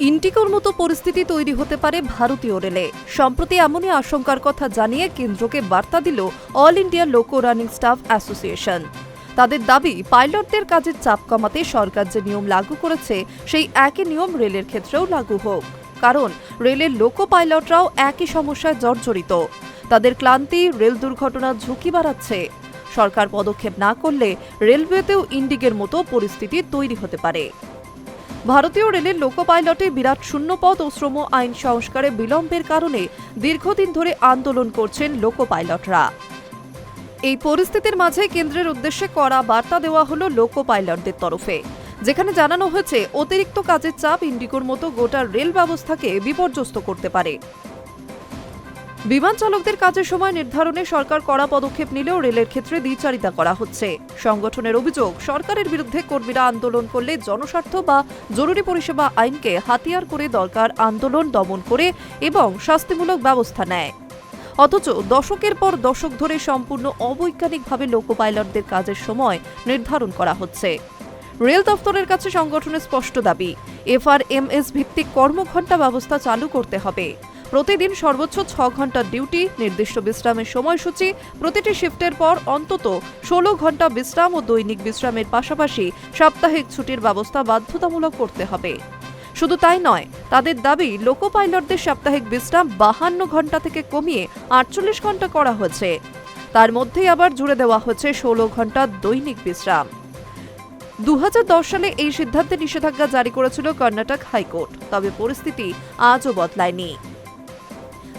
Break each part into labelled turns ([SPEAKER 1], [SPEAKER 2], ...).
[SPEAKER 1] ইন্টিকোর মতো পরিস্থিতি তৈরি হতে পারে ভারতীয় রেলে। সম্প্রতি এমনই আশঙ্কার কথা জানিয়ে কেন্দ্রকে বার্তা দিল all India loco running staff association. তাদের দাবি, পাইলটদের কাজের চাপ কমাতে সরকার যে নিয়ম লাগু করেছে, সেই একই নিয়ম রেলের ক্ষেত্রেও লাগু হোক। কারণ, রেলের লোকো পাইলটরাও একই সমস্যায় জর্জরিত। তাদের ক্লান্তি, রেল দুর্ঘটনার ঝুঁকি বাড়াচ্ছে। সরকার পদক্ষেপ না করলে রেলওয়েতেও ইন্ডিগের মতো পরিস্থিতি তৈরি হতে পারে। ভারতীয় রেলের লোকো পাইলটে বিরাট শূন্যপদ ও শ্রম আইন সংস্কারে বিলম্বের কারণে দীর্ঘদিন ধরে আন্দোলন করছেন লোকো পাইলটরা এই পরিস্থিতির মাঝে কেন্দ্রের উদ্দেশ্যে করা বার্তা দেওয়া হল লোকো পাইলটদের তরফে। যেখানে জানানো হয়েছে, অতিরিক্ত কাজের চাপ ইন্ডিকোর মতো গোটা রেল ব্যবস্থাকে বিপর্যস্ত করতে পারে। বিমান চালকদের কাজের সময় নির্ধারণে সরকার কড়া পদক্ষেপ নিলেও রেলের ক্ষেত্রে দ্বিচারিতা করা হচ্ছে। সংগঠনের অভিযোগ, সরকারের বিরুদ্ধে কর্মীরা আন্দোলন করলে জনস্বার্থ বা জরুরি পরিষেবা আইনকে হাতিয়ার করে দরকার আন্দোলন দমন করে এবং শাস্তিমূলক ব্যবস্থা নেয়। অথচ দশকের পর দশক ধরে সম্পূর্ণ অবৈজ্ঞানিকভাবে লোকো পাইলটদের কাজের সময় নির্ধারণ করা হচ্ছে। রেল দফতরের কাছে সংগঠনের স্পষ্ট দাবি, এফআরএমএস ভিত্তিক কর্মঘণ্টা ব্যবস্থা চালু করতে হবে। প্রতিদিন সর্বোচ্চ ছ ঘণ্টার ডিউটি, নির্দিষ্ট বিশ্রামের সময়সূচি, প্রতিটি শিফটের পর অন্তত ষোলো ঘণ্টা বিশ্রাম ও দৈনিক বিশ্রামের পাশাপাশি সাপ্তাহিক ছুটির ব্যবস্থা বাধ্যতামূলক করতে হবে। শুধু তাই নয়, তাদের দাবি লোকো পাইলটদের সাপ্তাহিক বিশ্রাম বাহান্ন ঘণ্টা থেকে কমিয়ে আটচল্লিশ ঘণ্টা করা হয়েছে। তার মধ্যেই আবার জুড়ে দেওয়া হচ্ছে ষোলো ঘণ্টা দৈনিক বিশ্রাম। দু হাজার দশ সালে এই সিদ্ধান্তে নিষেধাজ্ঞা জারি করেছিল কর্ণাটক হাইকোর্ট, তবে পরিস্থিতি আজও বদলায়নি।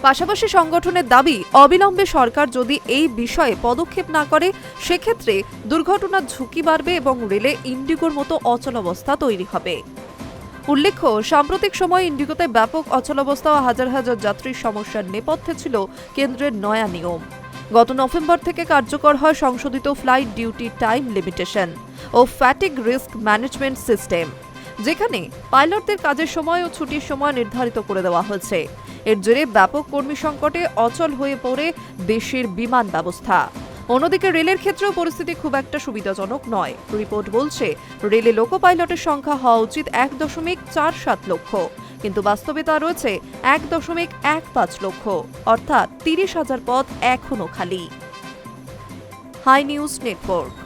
[SPEAKER 1] পাশাপাশি সংগঠনের দাবি, অবিলম্বে সরকার যদি এই বিষয়ে পদক্ষেপ না করে, সেক্ষেত্রে দুর্ঘটনার ঝুঁকি বাড়বে এবং রেলে ইন্ডিগোর মতো অচলাবস্থা তৈরি হবে। উল্লেখ্য, সাম্প্রতিক সময়ে ইন্ডিগোতে ব্যাপক অচলাবস্থা ও হাজার হাজার যাত্রীর সমস্যার নেপথ্যে ছিল কেন্দ্রের নয়া নিয়ম। গত নভেম্বর থেকে কার্যকর হয় সংশোধিত ফ্লাইট ডিউটি টাইম লিমিটেশন ও ফ্যাটিক রিস্ক ম্যানেজমেন্ট সিস্টেম। যেখানে পাইলটদের কাজের সময় ও ছুটির সময় নির্ধারিত করে দেওয়া হয়েছে। এর জেরে ব্যাপক কর্মী সংকটে অচল হয়ে পড়ে দেশের বিমান ব্যবস্থা। অন্যদিকে রেলের ক্ষেত্রেও পরিস্থিতি খুব একটা সুবিধাজনক নয়। রিপোর্ট বলছে, রেলে লোকো পাইলটের সংখ্যা হওয়া উচিত এক দশমিক চার সাত লক্ষ। কিন্তু বাস্তবে তা রয়েছে এক দশমিক এক পাঁচ লক্ষ, অর্থাৎ তিরিশ হাজার পদ এখনও খালি। Hi news network.